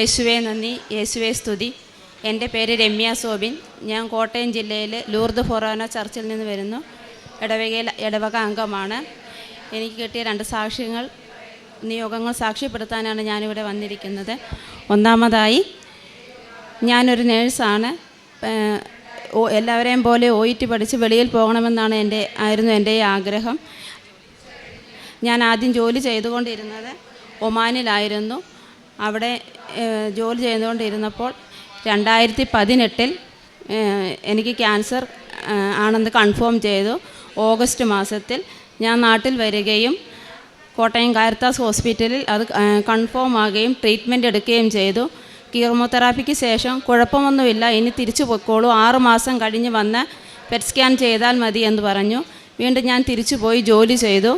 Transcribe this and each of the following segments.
യേശുവെ നന്ദി. യേശുവെ സ്തുതി. എന്റെ പേര് രമ്യ സോബിൻ. ഞാൻ കോട്ടയം ജില്ലയിൽ ലൂർദ് ഫൊറാന ചർച്ചിൽ നിന്ന് വരുന്നു. ഇടവകയിൽ ഇടവക അംഗമാണ്. എനിക്ക് കിട്ടിയ രണ്ട് സാക്ഷ്യങ്ങൾ നിയോഗങ്ങൾ സാക്ഷ്യപ്പെടുത്താനാണ് ഞാനിവിടെ വന്നിരിക്കുന്നത്. ഒന്നാമതായി ഞാനൊരു നേഴ്സാണ്. എല്ലാവരെയും പോലെ ഒ ടി പഠിച്ച് വെളിയിൽ പോകണമെന്നാണ് എന്റെ ആയിരുന്നു എന്റെ ആഗ്രഹം. ഞാൻ ആദ്യം ജോലി ചെയ്തുകൊണ്ടിരുന്നത് ഒമാനിലായിരുന്നു. അവിടെ ജോലി ചെയ്തുകൊണ്ടിരുന്നപ്പോൾ രണ്ടായിരത്തി പതിനെട്ടിൽ എനിക്ക് ക്യാൻസർ ആണെന്ന് കൺഫേം ചെയ്തു. ഓഗസ്റ്റ് മാസത്തിൽ ഞാൻ നാട്ടിൽ വരികയും കോട്ടയം കാരിത്താസ് ഹോസ്പിറ്റലിൽ അത് കൺഫേം ആകുകയും ട്രീറ്റ്മെന്റ് എടുക്കുകയും ചെയ്തു. കീമോതെറാപ്പിക്ക് ശേഷം കുഴപ്പമൊന്നുമില്ല ഇനി തിരിച്ചു പൊയ്ക്കോളൂ. ആറ് മാസം കഴിഞ്ഞ് വന്ന് പെറ്റ് സ്കാൻ ചെയ്താൽ മതി എന്ന് പറഞ്ഞു. വീണ്ടും ഞാൻ തിരിച്ചു പോയി ജോലി ചെയ്തു.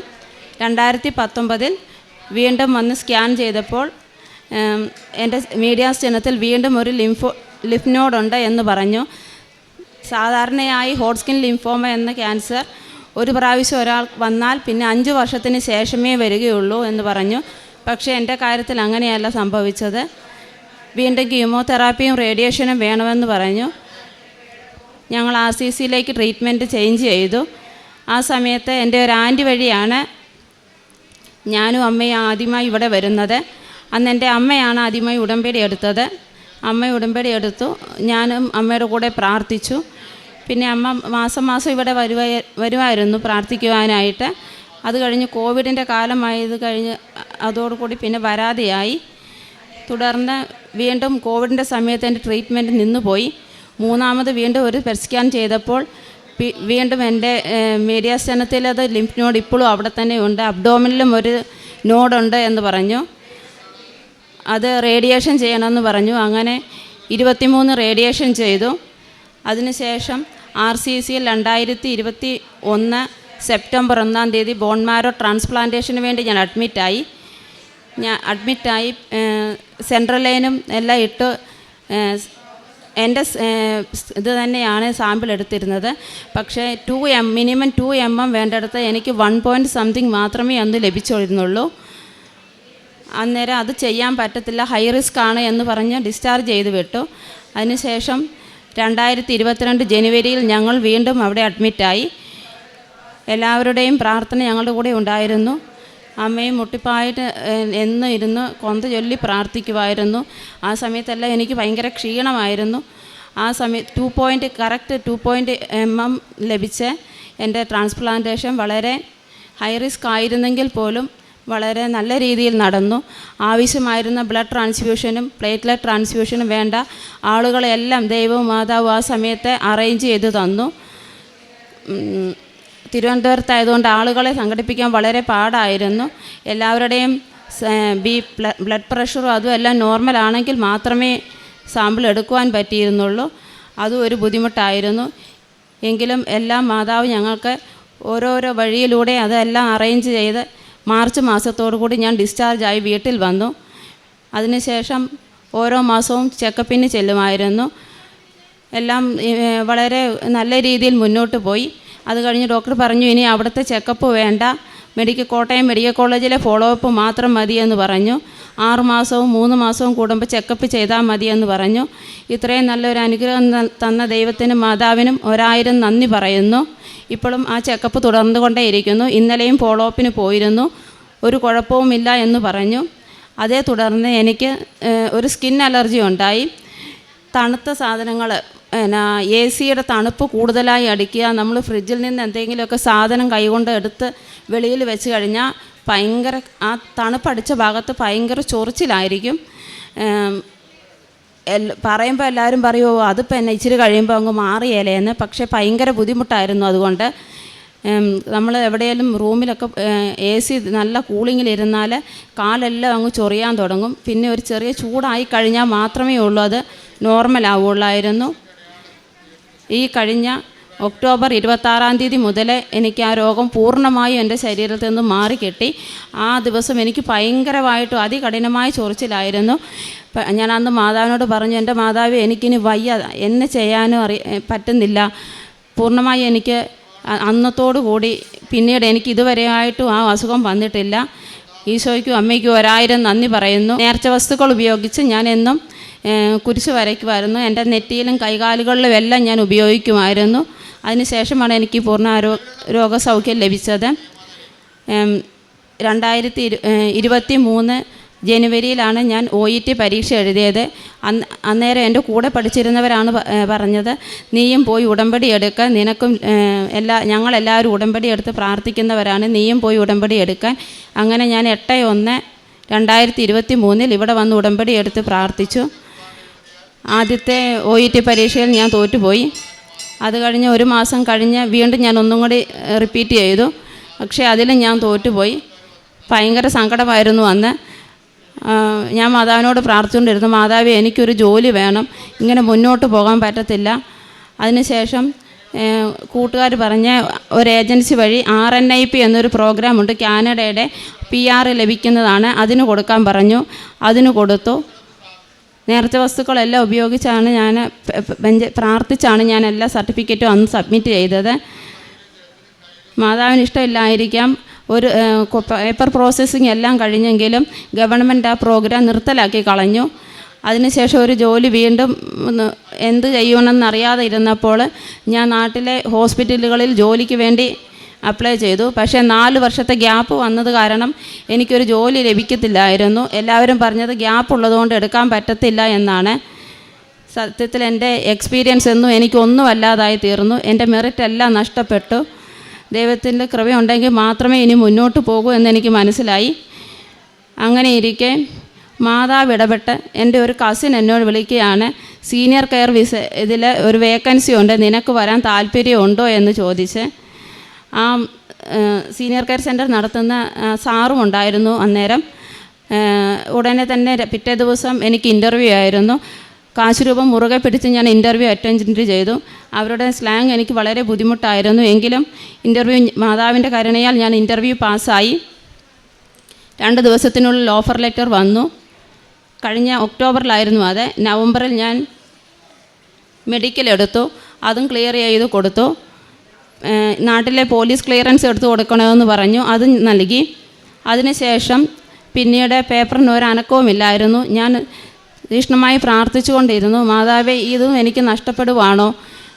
രണ്ടായിരത്തി പത്തൊമ്പതിൽ വീണ്ടും വന്ന് സ്കാൻ ചെയ്തപ്പോൾ എന്റെ മീഡിയ സ്റ്റെനത്തിൽ വീണ്ടും ഒരു ലിംഫോ ലിഫ് നോഡുണ്ട് എന്ന് പറഞ്ഞു. സാധാരണയായി ഹോട്ട്സ്കിൻ ലിംഫോമ എന്ന ക്യാൻസർ ഒരു പ്രാവശ്യം ഒരാൾ വന്നാൽ പിന്നെ അഞ്ച് വർഷത്തിന് ശേഷമേ വരികയുള്ളൂ എന്ന് പറഞ്ഞു. പക്ഷേ എന്റെ കാര്യത്തിൽ അങ്ങനെയല്ല സംഭവിച്ചത്. വീണ്ടും കീമോതെറാപ്പിയും റേഡിയേഷനും വേണമെന്ന് പറഞ്ഞു. ഞങ്ങൾ ആർ സി സിയിലേക്ക് ട്രീറ്റ്മെന്റ് ചേഞ്ച് ചെയ്തു. ആ സമയത്ത് എന്റെ ഒരു ആന്റി വഴിയാണ് ഞാനും അമ്മയും ആദ്യമായി ഇവിടെ വരുന്നത്. അന്ന് എന്റെ അമ്മയാണ് ആദ്യമായി ഉടമ്പടി എടുത്തത്. അമ്മ ഉടമ്പടി എടുത്തു. ഞാനും അമ്മയുടെ കൂടെ പ്രാർത്ഥിച്ചു. പിന്നെ അമ്മ മാസം മാസം ഇവിടെ വരുവാ വരുമായിരുന്നു പ്രാർത്ഥിക്കുവാനായിട്ട്. അത് കഴിഞ്ഞ് കോവിഡിന്റെ കാലമായത് കഴിഞ്ഞ് അതോടുകൂടി പിന്നെ വരാതെയായി തുടർന്ന് വീണ്ടും കോവിഡിന്റെ സമയത്ത് എന്റെ ട്രീറ്റ്മെന്റ് നിന്നുപോയി. മൂന്നാമത് വീണ്ടും ഒരു പെറ്റ് സ്കാൻ ചെയ്തപ്പോൾ വീണ്ടും എന്റെ മീഡിയ സ്റ്റനത്തിൽ ലിംഫ് നോഡ് ഇപ്പോഴും അവിടെ തന്നെ ഉണ്ട്. അബ്ഡോമിനിലും ഒരു നോഡുണ്ട് എന്ന് പറഞ്ഞു. അത് റേഡിയേഷൻ ചെയ്യണമെന്ന് പറഞ്ഞു. അങ്ങനെ ഇരുപത്തിമൂന്ന് റേഡിയേഷൻ ചെയ്തു. അതിനുശേഷം ആർ സി സിയിൽ രണ്ടായിരത്തി ഇരുപത്തി ഒന്ന് സെപ്റ്റംബർ ഒന്നാം തീയതി ബോൺമാരോ ട്രാൻസ്പ്ലാന്റേഷന് വേണ്ടി ഞാൻ അഡ്മിറ്റായി. ഞാൻ അഡ്മിറ്റായി സെൻട്രൽ ലൈനും എല്ലാം ഇട്ട് എന്റെ ഇത് തന്നെയാണ് സാമ്പിൾ എടുത്തിരുന്നത്. പക്ഷേ two M minimum two M M വേണ്ടിടത്ത് എനിക്ക് വൺ പോയിന്റ് സംതിങ് മാത്രമേ അന്ന് ലഭിച്ചിരുന്നുള്ളൂ അന്നേരം അത് ചെയ്യാൻ പറ്റത്തില്ല ഹൈ റിസ്ക് ആണ് എന്ന് പറഞ്ഞ് ഡിസ്ചാർജ് ചെയ്ത് വിട്ടു. അതിനുശേഷം രണ്ടായിരത്തി ഇരുപത്തിരണ്ട് ജനുവരിയിൽ ഞങ്ങൾ വീണ്ടും അവിടെ അഡ്മിറ്റായി എല്ലാവരുടെയും പ്രാർത്ഥന ഞങ്ങളുടെ കൂടെ ഉണ്ടായിരുന്നു. അമ്മയും മുട്ടിപ്പായിട്ട് എന്ന് ഇരുന്ന് കൊന്ത ചൊല്ലി പ്രാർത്ഥിക്കുമായിരുന്നു ആ സമയത്തെല്ലാം എനിക്ക് ഭയങ്കര ക്ഷീണമായിരുന്നു. ആ സമയത്ത് two point correct two point M M ലഭിച്ച് എന്റെ ട്രാൻസ്പ്ലാന്റേഷൻ വളരെ ഹൈ റിസ്ക് ആയിരുന്നെങ്കിൽ പോലും വളരെ നല്ല രീതിയിൽ നടന്നു. ആവശ്യമായിരുന്ന ബ്ലഡ് ട്രാൻസ്ഫ്യൂഷനും പ്ലേറ്റ്ലെറ്റ് ട്രാൻസ്ഫ്യൂഷനും വേണ്ട. ആളുകളെല്ലാം ദൈവവും മാതാവും ആ സമയത്ത് അറേഞ്ച് ചെയ്ത് തന്നു. തിരുവനന്തപുരത്തായതുകൊണ്ട് ആളുകളെ സംഘടിപ്പിക്കാൻ വളരെ പാടായിരുന്നു. എല്ലാവരുടെയും ബി ബ്ലഡ് പ്രഷറും അതും എല്ലാം നോർമൽ ആണെങ്കിൽ മാത്രമേ സാമ്പിൾ എടുക്കുവാൻ പറ്റിയിരുന്നുള്ളൂ. അതും ഒരു ബുദ്ധിമുട്ടായിരുന്നു. എങ്കിലും എല്ലാ മാതാവ് ഞങ്ങൾക്ക് ഓരോരോ വഴിയിലൂടെ അതെല്ലാം അറേഞ്ച് ചെയ്ത് മാർച്ച് മാസത്തോടു കൂടി ഞാൻ ഡിസ്ചാർജായി വീട്ടിൽ വന്നു. അതിനുശേഷം ഓരോ മാസവും ചെക്കപ്പിന് ചെല്ലുമായിരുന്നു. എല്ലാം വളരെ നല്ല രീതിയിൽ മുന്നോട്ട് പോയി. അത് കഴിഞ്ഞ് ഡോക്ടർ പറഞ്ഞു ഇനി അവിടുത്തെ ചെക്കപ്പ് വേണ്ട. മെഡിക്കൽ കോട്ടയം മെഡിക്കൽ കോളേജിലെ ഫോളോ അപ്പ് മാത്രം മതിയെന്ന് പറഞ്ഞു. ആറ് മാസവും മൂന്ന് മാസവും കൂടുമ്പോൾ ചെക്കപ്പ് ചെയ്താൽ മതിയെന്ന് പറഞ്ഞു. ഇത്രയും നല്ലൊരു അനുഗ്രഹം തന്ന ദൈവത്തിനും മാതാവിനും ഒരായിരം നന്ദി പറയുന്നു. ഇപ്പോഴും ആ ചെക്കപ്പ് തുടർന്നുകൊണ്ടേയിരിക്കുന്നു ഇന്നലെയും ഫോളോ അപ്പിന് പോയിരുന്നു. ഒരു കുഴപ്പവുമില്ല എന്ന് പറഞ്ഞു. അതേ തുടർന്ന് എനിക്ക് ഒരു സ്കിൻ അലർജി ഉണ്ടായി. തണുത്ത സാധനങ്ങൾ എന്നാ എ സിയുടെ തണുപ്പ് കൂടുതലായി അടിക്കുക നമ്മൾ ഫ്രിഡ്ജിൽ നിന്ന് എന്തെങ്കിലുമൊക്കെ സാധനം കൈകൊണ്ട് എടുത്ത് വെളിയിൽ വെച്ച് കഴിഞ്ഞാൽ ഭയങ്കര ആ തണുപ്പടിച്ച ഭാഗത്ത് ഭയങ്കര ചൊറിച്ചിലായിരിക്കും. പറയുമ്പോൾ എല്ലാവരും പറയുമോ അതിപ്പോൾ എന്നെ ഇച്ചിരി കഴിയുമ്പോൾ അങ്ങ് മാറിയേലേന്ന് പക്ഷേ ഭയങ്കര ബുദ്ധിമുട്ടായിരുന്നു അതുകൊണ്ട് നമ്മൾ എവിടെയെങ്കിലും റൂമിലൊക്കെ എ സി നല്ല കൂളിങ്ങിലിരുന്നാൽ കാലെല്ലാം അങ്ങ് ചൊറിയാൻ തുടങ്ങും. പിന്നെ ഒരു ചെറിയ ചൂടായി കഴിഞ്ഞാൽ മാത്രമേ ഉള്ളൂ അത് നോർമൽ ആവുള്ളായിരുന്നു ഈ കഴിഞ്ഞ ഒക്ടോബർ ഇരുപത്താറാം തീയതി മുതൽ എനിക്ക് ആ രോഗം പൂർണമായും എന്റെ ശരീരത്തിൽ നിന്ന് മാറിക്കിട്ടി. ആ ദിവസം എനിക്ക് ഭയങ്കരമായിട്ടും അതികഠിനമായ ചൊറിച്ചിലായിരുന്നു. ഞാൻ അന്ന് മാതാവിനോട് പറഞ്ഞു എന്റെ മാതാവ് എനിക്കിനി വയ്യ എന്നെ ചെയ്യാനും അറി പറ്റുന്നില്ല. പൂർണമായി എനിക്ക് അന്നത്തോടു കൂടി പിന്നീട് എനിക്ക് ഇതുവരെയായിട്ടും ആ അസുഖം വന്നിട്ടില്ല. ഈശോയ്ക്കും അമ്മയ്ക്കും ഒരായിരം നന്ദി പറയുന്നു. നേർച്ച വസ്തുക്കൾ ഉപയോഗിച്ച് ഞാൻ എന്നും കുരിശ് വരയ്ക്കുമായിരുന്നു. എന്റെ നെറ്റിയിലും കൈകാലുകളിലും എല്ലാം ഞാൻ ഉപയോഗിക്കുമായിരുന്നു. അതിനുശേഷമാണ് എനിക്ക് പൂർണ ആരോ രോഗസൗഖ്യം ലഭിച്ചത്. രണ്ടായിരത്തി ഇരു ഇരുപത്തി മൂന്ന് ജനുവരിയിലാണ് ഞാൻ ഒ ഇ ടി പരീക്ഷ എഴുതിയത്. അന്ന് അന്നേരം എന്റെ കൂടെ പഠിച്ചിരുന്നവരാണ് പറഞ്ഞത്. നീയും പോയി ഉടമ്പടി എടുക്കാൻ. നിനക്കും എല്ലാ ഞങ്ങളെല്ലാവരും ഉടമ്പടി എടുത്ത് പ്രാർത്ഥിക്കുന്നവരാണ്. നീയും പോയി ഉടമ്പടി എടുക്കാൻ. അങ്ങനെ ഞാൻ എട്ട് ഒന്ന് രണ്ടായിരത്തി ഇരുപത്തി മൂന്നിൽ ഇവിടെ വന്ന് ഉടമ്പടി എടുത്ത് പ്രാർത്ഥിച്ചു. ആദ്യത്തെ ഒ ഇ ടി പരീക്ഷയിൽ ഞാൻ തോറ്റുപോയി. അത് കഴിഞ്ഞ് ഒരു മാസം കഴിഞ്ഞ് വീണ്ടും ഞാൻ ഒന്നും കൂടി റിപ്പീറ്റ് ചെയ്തു. പക്ഷേ അതിലും ഞാൻ തോറ്റുപോയി. ഭയങ്കര സങ്കടമായിരുന്നു അന്ന്. ഞാൻ മാതാവിനോട് പ്രാർത്ഥിച്ചുകൊണ്ടിരുന്നു മാതാവേ എനിക്കൊരു ജോലി വേണം. ഇങ്ങനെ മുന്നോട്ട് പോകാൻ പറ്റത്തില്ല. അതിനുശേഷം കൂട്ടുകാർ പറഞ്ഞ ഒരു ഏജൻസി വഴി ആർ എൻ ഐ പി എന്നൊരു പ്രോഗ്രാമുണ്ട് കാനഡയുടെ പി ആർ ലഭിക്കുന്നതാണ്. അതിന് കൊടുക്കാൻ പറഞ്ഞു. അതിന് കൊടുത്തു. നേരത്തെ വസ്തുക്കളെല്ലാം ഉപയോഗിച്ചാണ് ഞാൻ പ്രാർത്ഥിച്ചാണ് ഞാൻ എല്ലാ സർട്ടിഫിക്കറ്റും അന്ന് സബ്മിറ്റ് ചെയ്തത്. മാതാവിന് ഇഷ്ടമില്ലായിരിക്കാം. ഒരു പേപ്പർ പ്രോസസ്സിങ് എല്ലാം കഴിഞ്ഞെങ്കിലും ഗവൺമെന്റ് ആ പ്രോഗ്രാം നിർത്തലാക്കി കളഞ്ഞു. അതിനുശേഷം ഒരു ജോലി വീണ്ടും എന്ത് ചെയ്യണമെന്ന് അറിയാതെ ഇരുന്നപ്പോൾ ഞാൻ നാട്ടിലെ ഹോസ്പിറ്റലുകളിൽ ജോലിക്ക് വേണ്ടി അപ്ലൈ ചെയ്തു. പക്ഷേ നാല് വർഷത്തെ ഗ്യാപ്പ് വന്നത് കാരണം എനിക്കൊരു ജോലി ലഭിക്കത്തില്ലായിരുന്നു. എല്ലാവരും പറഞ്ഞത് ഗ്യാപ്പ് ഉള്ളതുകൊണ്ട് എടുക്കാൻ പറ്റത്തില്ല എന്നാണ്. സത്യത്തിൽ എന്റെ എക്സ്പീരിയൻസ് ഒന്നും എനിക്കൊന്നും അല്ലാതായി തീർന്നു. എന്റെ മെറിറ്റ് എല്ലാം നഷ്ടപ്പെട്ടു. ദൈവത്തിന്റെ കൃപയുണ്ടെങ്കിൽ മാത്രമേ ഇനി മുന്നോട്ട് പോകൂ എന്നെനിക്ക് മനസ്സിലായി. അങ്ങനെ ഇരിക്കെ മാതാവ് ഇടപെട്ട് എന്റെ ഒരു കസിൻ എന്നോട് വിളിക്കുകയാണ് സീനിയർ കെയർ വിസ ഇതിൽ ഒരു വേക്കൻസി ഉണ്ട് നിനക്ക് വരാൻ താല്പര്യമുണ്ടോ എന്ന് ചോദിച്ച്. ആ സീനിയർ കെയർ സെന്റർ നടത്തുന്ന സാറും ഉണ്ടായിരുന്നു അന്നേരം. ഉടനെ തന്നെ പിറ്റേ ദിവസം എനിക്ക് ഇന്റർവ്യൂ ആയിരുന്നു. കാശ് രൂപം മുറുകെ പിടിച്ച് ഞാൻ ഇന്റർവ്യൂ അറ്റൻഡ് ചെയ്തു. അവരുടെ സ്ലാങ് എനിക്ക് വളരെ ബുദ്ധിമുട്ടായിരുന്നു. എങ്കിലും ഇന്റർവ്യൂ മാതാവിന്റെ കരുണയാൽ ഞാൻ ഇന്റർവ്യൂ പാസ്സായി രണ്ട് ദിവസത്തിനുള്ളിൽ ഓഫർ ലെറ്റർ വന്നു. കഴിഞ്ഞ ഒക്ടോബറിലായിരുന്നു അത്. നവംബറിൽ ഞാൻ മെഡിക്കൽ എടുത്തു. അതും ക്ലിയർ ചെയ്ത് കൊടുത്തു. നാട്ടിലെ പോലീസ് ക്ലിയറൻസ് എടുത്തു കൊടുക്കണമെന്ന് പറഞ്ഞു. അത് നൽകി. അതിനുശേഷം പിന്നീട് പേപ്പറിന് ഒരു അനക്കവുമില്ലായിരുന്നു. ഞാൻ തീക്ഷ്ണമായി പ്രാർത്ഥിച്ചുകൊണ്ടിരുന്നു മാതാവേ ഇതും എനിക്ക് നഷ്ടപ്പെടുവാണോ?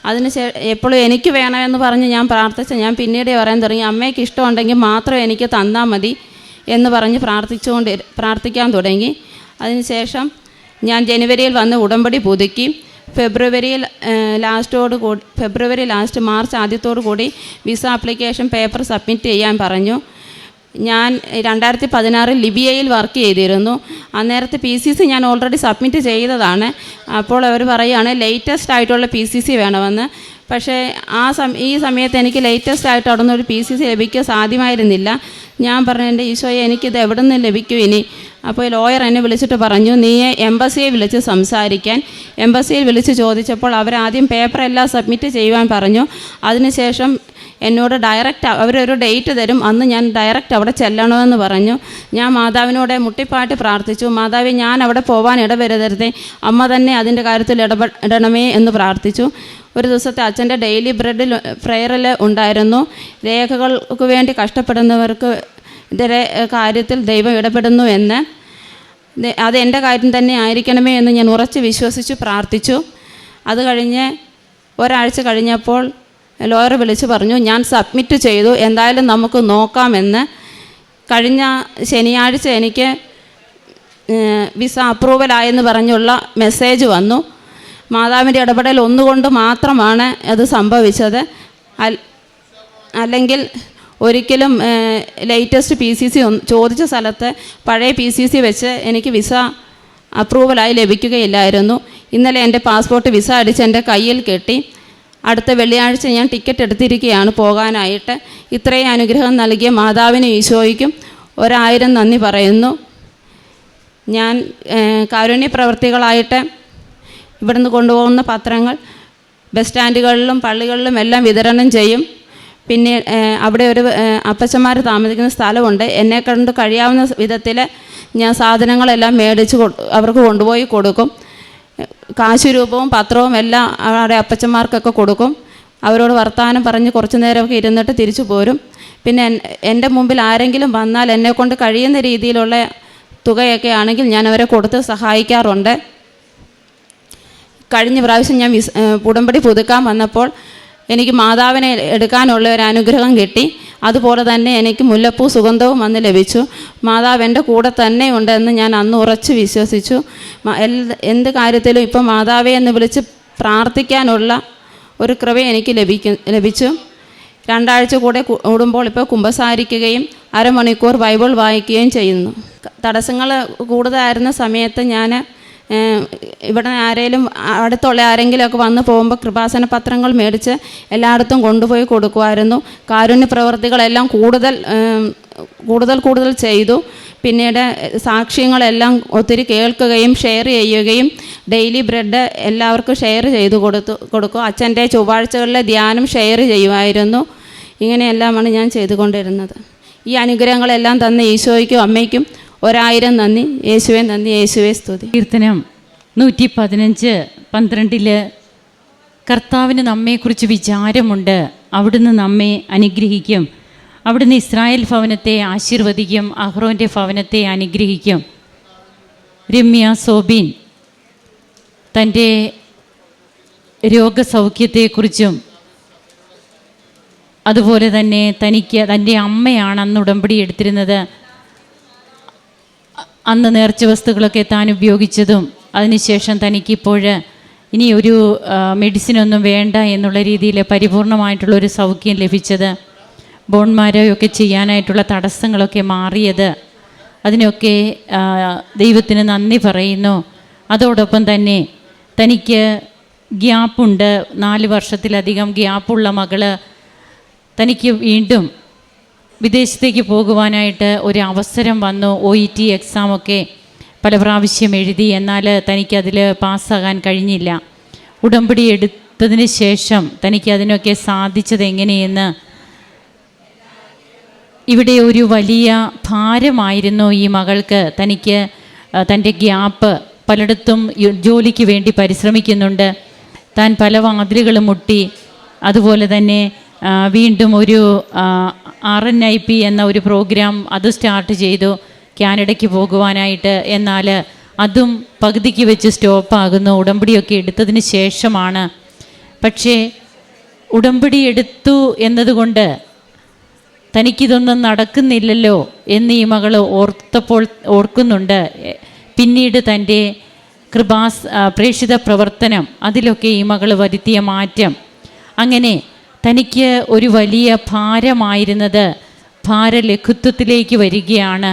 അതിന് ശേ എപ്പോഴും എനിക്ക് വേണമെന്ന് പറഞ്ഞ് ഞാൻ പ്രാർത്ഥിച്ച ഞാൻ പിന്നീട് പറയാൻ തുടങ്ങി അമ്മയ്ക്ക് ഇഷ്ടമുണ്ടെങ്കിൽ മാത്രം എനിക്ക് തന്നാൽ മതി എന്ന് പറഞ്ഞ് പ്രാർത്ഥിച്ചുകൊണ്ട് പ്രാർത്ഥിക്കാൻ തുടങ്ങി. അതിനുശേഷം ഞാൻ ജനുവരിയിൽ വന്ന് ഉടമ്പടി പുതുക്കി. ഫെബ്രുവരിയിൽ ലാസ്റ്റോട് കൂടി ഫെബ്രുവരി ലാസ്റ്റ് മാർച്ച് ആദ്യത്തോടു കൂടി വിസ ആപ്ലിക്കേഷൻ പേപ്പർ സബ്മിറ്റ് ചെയ്യാൻ പറഞ്ഞു. ഞാൻ രണ്ടായിരത്തി പതിനാറിൽ ലിബിയയിൽ വർക്ക് ചെയ്തിരുന്നു. അന്നേരത്തെ പി സി സി ഞാൻ ഓൾറെഡി സബ്മിറ്റ് ചെയ്തതാണ്. അപ്പോൾ അവർ പറയുകയാണ് ലേറ്റസ്റ്റ് ആയിട്ടുള്ള പി സി സി വേണമെന്ന്. പക്ഷേ ആ സം ഈ സമയത്ത് എനിക്ക് ലേറ്റസ്റ്റ് ആയിട്ട് അവിടെ നിന്ന് ഒരു പി സി സി ലഭിക്കുക സാധ്യമായിരുന്നില്ല. ഞാൻ പറഞ്ഞു എന്റെ ഈശോയെ എനിക്കിത് എവിടെ നിന്ന് ലഭിക്കും ഇനി? അപ്പോൾ ലോയർ എന്നെ വിളിച്ചിട്ട് പറഞ്ഞു നീ എംബസിയെ വിളിച്ച് സംസാരിക്കാൻ. എംബസിയിൽ വിളിച്ച് ചോദിച്ചപ്പോൾ അവരാദ്യം പേപ്പറെല്ലാം സബ്മിറ്റ് ചെയ്യുവാൻ പറഞ്ഞു. അതിനുശേഷം എന്നോട് ഡയറക്റ്റ് അവരൊരു ഡേറ്റ് തരും. അന്ന് ഞാൻ ഡയറക്റ്റ് അവിടെ ചെല്ലണമെന്ന് പറഞ്ഞു. ഞാൻ മാതാവിനോട് മുട്ടിപ്പാട്ട് പ്രാർത്ഥിച്ചു. മാതാവി ഞാൻ അവിടെ പോകാൻ ഇടവരുതരുതേ. അമ്മ തന്നെ അതിന്റെ കാര്യത്തിൽ ഇടപെടണമേ എന്ന് പ്രാർത്ഥിച്ചു. ഒരു ദിവസത്തെ അച്ഛന്റെ ഡെയിലി ബ്രെഡിൽ പ്രെയറിൽ ഉണ്ടായിരുന്നു. രേഖകൾക്ക് വേണ്ടി കഷ്ടപ്പെടുന്നവർക്ക് കാര്യത്തിൽ ദൈവം ഇടപെടുന്നു എന്ന്. അത് എന്റെ കാര്യം തന്നെ ആയിരിക്കണമേ എന്ന് ഞാൻ ഉറച്ച് വിശ്വസിച്ച് പ്രാർത്ഥിച്ചു. അത് കഴിഞ്ഞ് ഒരാഴ്ച കഴിഞ്ഞപ്പോൾ ലോയർ വിളിച്ച് പറഞ്ഞു ഞാൻ സബ്മിറ്റ് ചെയ്തു. എന്തായാലും നമുക്ക് നോക്കാമെന്ന്. കഴിഞ്ഞ ശനിയാഴ്ച എനിക്ക് വിസ വിസ അപ്രൂവലായെന്ന് പറഞ്ഞുള്ള മെസ്സേജ് വന്നു. മാതാവിന്റെ ഇടപെടൽ ഒന്നുകൊണ്ട് മാത്രമാണ് അത് സംഭവിച്ചത്. അല്ലെങ്കിൽ ഒരിക്കലും ലേറ്റസ്റ്റ് പി സി സി ചോദിച്ച സ്ഥലത്ത് പഴയ പി സി സി വെച്ച് എനിക്ക് വിസ അപ്രൂവലായി ലഭിക്കുകയില്ലായിരുന്നു. ഇന്നലെ എന്റെ പാസ്പോർട്ട് വിസ അടിച്ച് എന്റെ കയ്യിൽ കെട്ടി. അടുത്ത വെള്ളിയാഴ്ച ഞാൻ ടിക്കറ്റ് എടുത്തിരിക്കുകയാണ്. പോകാനായിട്ട് ഇത്രയും അനുഗ്രഹം നൽകിയ മാതാവിനും ഈശോയ്ക്കും ഒരായിരം നന്ദി പറയുന്നു. ഞാൻ കാരുണ്യ പ്രവർത്തികളായിട്ട് ഇവിടുന്ന് കൊണ്ടുപോകുന്ന പത്രങ്ങൾ ബസ് സ്റ്റാൻഡുകളിലും പള്ളികളിലും എല്ലാം വിതരണം ചെയ്യും. പിന്നെ അവിടെ ഒരു അപ്പച്ചന്മാർ താമസിക്കുന്ന സ്ഥലമുണ്ട്. എന്നെ കണ്ട് കഴിയാവുന്ന വിധത്തിൽ ഞാൻ സാധനങ്ങളെല്ലാം മേടിച്ച് അവർക്ക് കൊണ്ടുപോയി കൊടുക്കും. കാശ് രൂപവും പത്രവും എല്ലാം അവിടെ അപ്പച്ചന്മാർക്കൊക്കെ കൊടുക്കും. അവരോട് വർത്തമാനം പറഞ്ഞ് കുറച്ച് നേരമൊക്കെ ഇരുന്നിട്ട് തിരിച്ചു പോരും. പിന്നെ എൻ- എന്റെ മുമ്പിൽ ആരെങ്കിലും വന്നാൽ എന്നെ കൊണ്ട് കഴിയുന്ന രീതിയിലുള്ള തുകയൊക്കെ ആണെങ്കിൽ ഞാൻ അവരെ കൊടുത്ത് സഹായിക്കാറുണ്ട്. കഴിഞ്ഞ പ്രാവശ്യം ഞാൻ വിസ് ഉടമ്പടി പുതുക്കാൻ വന്നപ്പോൾ എനിക്ക് മാതാവിനെ എടുക്കാനുള്ള ഒരു അനുഗ്രഹം കിട്ടി. അതുപോലെ തന്നെ എനിക്ക് മുല്ലപ്പൂ സുഗന്ധവും വന്ന് ലഭിച്ചു. മാതാവ് എന്റെ കൂടെ തന്നെ ഉണ്ടെന്ന് ഞാൻ അന്ന് ഉറച്ചു വിശ്വസിച്ചു. എന്ത് കാര്യത്തിലും ഇപ്പം മാതാവെ എന്ന് വിളിച്ച് പ്രാർത്ഥിക്കാനുള്ള ഒരു കൃപ എനിക്ക് ലഭിക്കും ലഭിച്ചു. രണ്ടാഴ്ച കൂടെ കൂടുമ്പോൾ ഇപ്പോൾ കുമ്പസാരിക്കുകയും അരമണിക്കൂർ ബൈബിൾ വായിക്കുകയും ചെയ്യുന്നു. തടസ്സങ്ങൾ കൂടുതലായിരുന്ന സമയത്ത് ഞാൻ ഇവിടെ ആരെങ്കിലും അടുത്തുള്ള ആരെങ്കിലുമൊക്കെ വന്ന് പോകുമ്പോൾ കൃപാസന പത്രങ്ങൾ മേടിച്ച് എല്ലായിടത്തും കൊണ്ടുപോയി കൊടുക്കുമായിരുന്നു കാരുണ്യ പ്രവൃത്തികളെല്ലാം കൂടുതൽ കൂടുതൽ കൂടുതൽ ചെയ്തു. പിന്നീട് സാക്ഷ്യങ്ങളെല്ലാം ഒത്തിരി കേൾക്കുകയും ഷെയർ ചെയ്യുകയും ഡെയിലി ബ്രെഡ് എല്ലാവർക്കും ഷെയർ ചെയ്തു കൊടുത്തു കൊടുക്കും. അച്ഛന്റെ ചൊവ്വാഴ്ചകളിലെ ധ്യാനം ഷെയർ ചെയ്യുമായിരുന്നു. ഇങ്ങനെയെല്ലാമാണ് ഞാൻ ചെയ്തുകൊണ്ടിരുന്നത്. ഈ അനുഗ്രഹങ്ങളെല്ലാം തന്ന ഈശോയ്ക്കും അമ്മയ്ക്കും ഒരായിരം നന്ദി. യേശുവെ നന്ദി യേശുവെ സ്തുതി. കീർത്തനം നൂറ്റി പതിനഞ്ച് പന്ത്രണ്ടിൽ കർത്താവിന് നമ്മെക്കുറിച്ച് വിചാരമുണ്ട്. അവിടുന്ന് നമ്മെ അനുഗ്രഹിക്കും. അവിടുന്ന് ഇസ്രായേൽ ഭവനത്തെ ആശീർവദിക്കും. അഹ്റോന്റെ ഭവനത്തെ അനുഗ്രഹിക്കും. രമ്യ സോബിൻ തന്റെ രോഗസൗഖ്യത്തെക്കുറിച്ചും അതുപോലെ തന്നെ തനിക്ക് തന്റെ അമ്മയാണ് അന്ന് ഉടമ്പടി എടുത്തിരുന്നത്. അന്ന് നേർച്ച വസ്തുക്കളൊക്കെ താൻ ഉപയോഗിച്ചതും അതിനുശേഷം തനിക്കിപ്പോൾ ഇനി ഒരു മെഡിസിനൊന്നും വേണ്ട എന്നുള്ള രീതിയിൽ പരിപൂർണമായിട്ടുള്ള ഒരു സൗഖ്യം ലഭിച്ചത് ബോൺമാരൊക്കെ ചെയ്യാനായിട്ടുള്ള തടസ്സങ്ങളൊക്കെ മാറിയത്. അതിനൊക്കെ ദൈവത്തിന് നന്ദി പറയുന്നു. അതോടൊപ്പം തന്നെ തനിക്ക് ഗ്യാപ്പുണ്ട്. നാല് വർഷത്തിലധികം ഗ്യാപ്പുള്ള മകൾ തനിക്ക് വീണ്ടും വിദേശത്തേക്ക് പോകുവാനായിട്ട് ഒരു അവസരം വന്നു. ഒ ഇ ടി എക്സാമൊക്കെ പല പ്രാവശ്യം എഴുതി. എന്നാൽ തനിക്കതിൽ പാസ്സാകാൻ കഴിഞ്ഞില്ല. ഉടമ്പടി എടുത്തതിന് ശേഷം തനിക്ക് അതിനൊക്കെ സാധിച്ചത് എങ്ങനെയെന്ന് ഇവിടെ ഒരു വലിയ ഭാരമായിരുന്നു ഈ മകൾക്ക്. തനിക്ക് തന്റെ ഗ്യാപ്പ് പലയിടത്തും ജോലിക്ക് വേണ്ടി പരിശ്രമിക്കുന്നുണ്ട്. താൻ പല വാതിലുകളും മുട്ടി. അതുപോലെ തന്നെ വീണ്ടും ഒരു ആർ എൻ ഐ പി എന്ന ഒരു പ്രോഗ്രാം അത് സ്റ്റാർട്ട് ചെയ്തു. കാനഡയ്ക്ക് പോകുവാനായിട്ട് എന്നാൽ അതും പകുതിക്ക് വെച്ച് സ്റ്റോപ്പാകുന്നു. ഉടമ്പടിയൊക്കെ എടുത്തതിന് ശേഷമാണ്. പക്ഷേ ഉടമ്പടി എടുത്തു എന്നതുകൊണ്ട് തനിക്കിതൊന്നും നടക്കുന്നില്ലല്ലോ എന്ന് ഈ മകൾ ഓർത്തപ്പോൾ ഓർക്കുന്നുണ്ട്. പിന്നീട് തന്റെ കൃപാസ് പ്രേക്ഷിത പ്രവർത്തനം അതിലൊക്കെ ഈ മകൾ വരുത്തിയ മാറ്റം. അങ്ങനെ തനിക്ക് ഒരു വലിയ ഭാരമായിരുന്നത് ഭാരലഘുത്വത്തിലേക്ക് വരികയാണ്.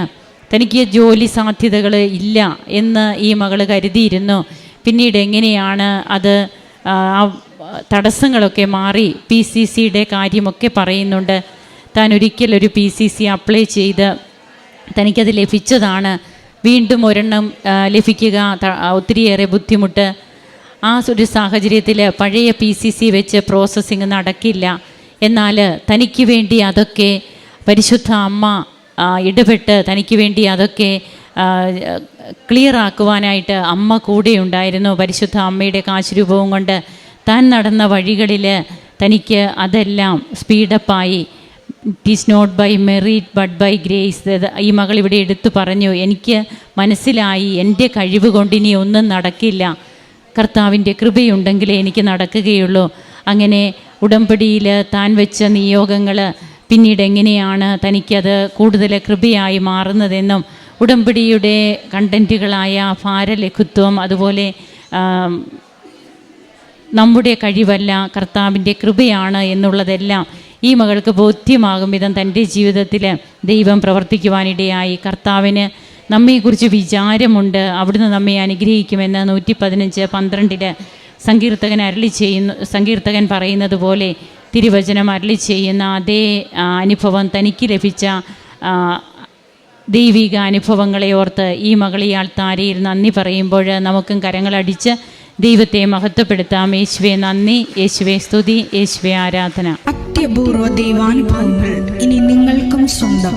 തനിക്ക് ജോലി സാധ്യതകൾ ഇല്ല എന്ന് ഈ മകൾ കരുതിയിരുന്നു. പിന്നീട് എങ്ങനെയാണ് അത് തടസ്സങ്ങളൊക്കെ മാറി പി സി സിയുടെ കാര്യമൊക്കെ പറയുന്നുണ്ട്. താൻ ഒരിക്കൽ ഒരു പി സി സി അപ്ലൈ ചെയ്ത് തനിക്കത് ലഭിച്ചതാണ്. വീണ്ടും ഒരെണ്ണം ലഭിക്കുക ഒത്തിരിയേറെ ബുദ്ധിമുട്ട് ആ ഒരു സാഹചര്യത്തിൽ പഴയ പി സി സി വെച്ച് പ്രോസസ്സിങ് നടക്കില്ല. എന്നാൽ തനിക്ക് വേണ്ടി അതൊക്കെ പരിശുദ്ധ അമ്മ ഇടപെട്ട് തനിക്ക് വേണ്ടി അതൊക്കെ ക്ലിയർ ആക്കുവാനായിട്ട് അമ്മ കൂടെ ഉണ്ടായിരുന്നു. പരിശുദ്ധ അമ്മയുടെ കാശുരൂപവും കൊണ്ട് താൻ നടന്ന വഴികളിൽ തനിക്ക് അതെല്ലാം സ്പീഡപ്പായി it is not by merit but by grace ഈ മകൾ ഇവിടെ എടുത്തു പറഞ്ഞു എനിക്ക് മനസ്സിലായി എന്റെ കഴിവ് കൊണ്ട് ഇനി ഒന്നും നടക്കില്ല. കർത്താവിന്റെ കൃപയുണ്ടെങ്കിലേ എനിക്ക് നടക്കുകയുള്ളൂ. അങ്ങനെ ഉടമ്പടിയിൽ താൻ വെച്ച നിയോഗങ്ങൾ പിന്നീട് എങ്ങനെയാണ് തനിക്കത് കൂടുതൽ കൃപയായി മാറുന്നതെന്നും ഉടമ്പടിയുടെ കണ്ടന്റുകളായ ഭാരലഘുത്വം അതുപോലെ നമ്മുടെ കഴിവല്ല കർത്താവിന്റെ കൃപയാണ് എന്നുള്ളതെല്ലാം ഈ മകൾക്ക് ബോധ്യമാകും വിധം തന്റെ ജീവിതത്തിൽ ദൈവം പ്രവർത്തിക്കുവാനിടയായി. കർത്താവിന് നമ്മെക്കുറിച്ച് വിചാരമുണ്ട്. അവിടുന്ന് നമ്മെ അനുഗ്രഹിക്കുമെന്ന് നൂറ്റി പതിനഞ്ച് പന്ത്രണ്ടിൽ സങ്കീർത്തകൻ അരളി ചെയ്യുന്നു സങ്കീർത്തകൻ പറയുന്നത് പോലെ തിരുവചനം അരളി ചെയ്യുന്ന അതേ അനുഭവം തനിക്ക് ലഭിച്ച ദൈവിക അനുഭവങ്ങളെ ഓർത്ത് ഈ മകളിയാൾ താരയിൽ നന്ദി പറയുമ്പോൾ നമുക്കും കരങ്ങളടിച്ച് ദൈവത്തെ മഹത്വപ്പെടുത്താം. യേശുവെ നന്ദി. യേശുവെ സ്തുതി. യേശുവെ ആരാധന. അത്യപൂർവ ദൈവാനുഭവങ്ങൾ ഇനി നിങ്ങൾക്കും സ്വന്തം.